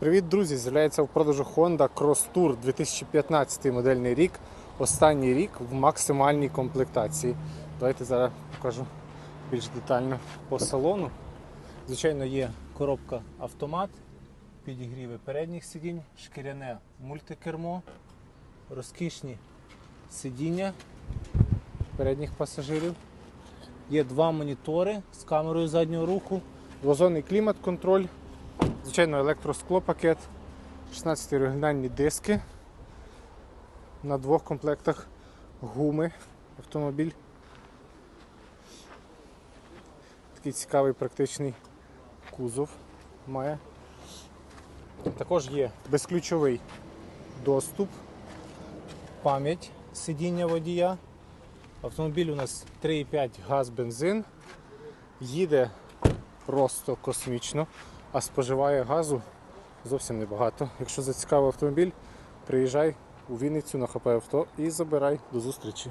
Привіт, друзі! З'являється в продажу Honda Cross Tour 2015 модельний рік. Останній рік в максимальній комплектації. Давайте зараз покажу більш детально по салону. Звичайно, є коробка автомат, підігріви передніх сидінь, шкіряне мультикермо, розкішні сидіння передніх пасажирів. Є два монітори з камерою заднього руху, двозонний клімат-контроль, звичайно, електросклопакет, 16 оригінальні диски на двох комплектах гуми автомобіль. Такий цікавий практичний кузов має. Також є безключовий доступ, пам'ять сидіння водія. Автомобіль у нас 3,5 газ бензин. Їде просто космічно, а споживає газу зовсім небагато. Якщо зацікавив автомобіль, приїжджай у Вінницю на ХП авто і забирай до зустрічі.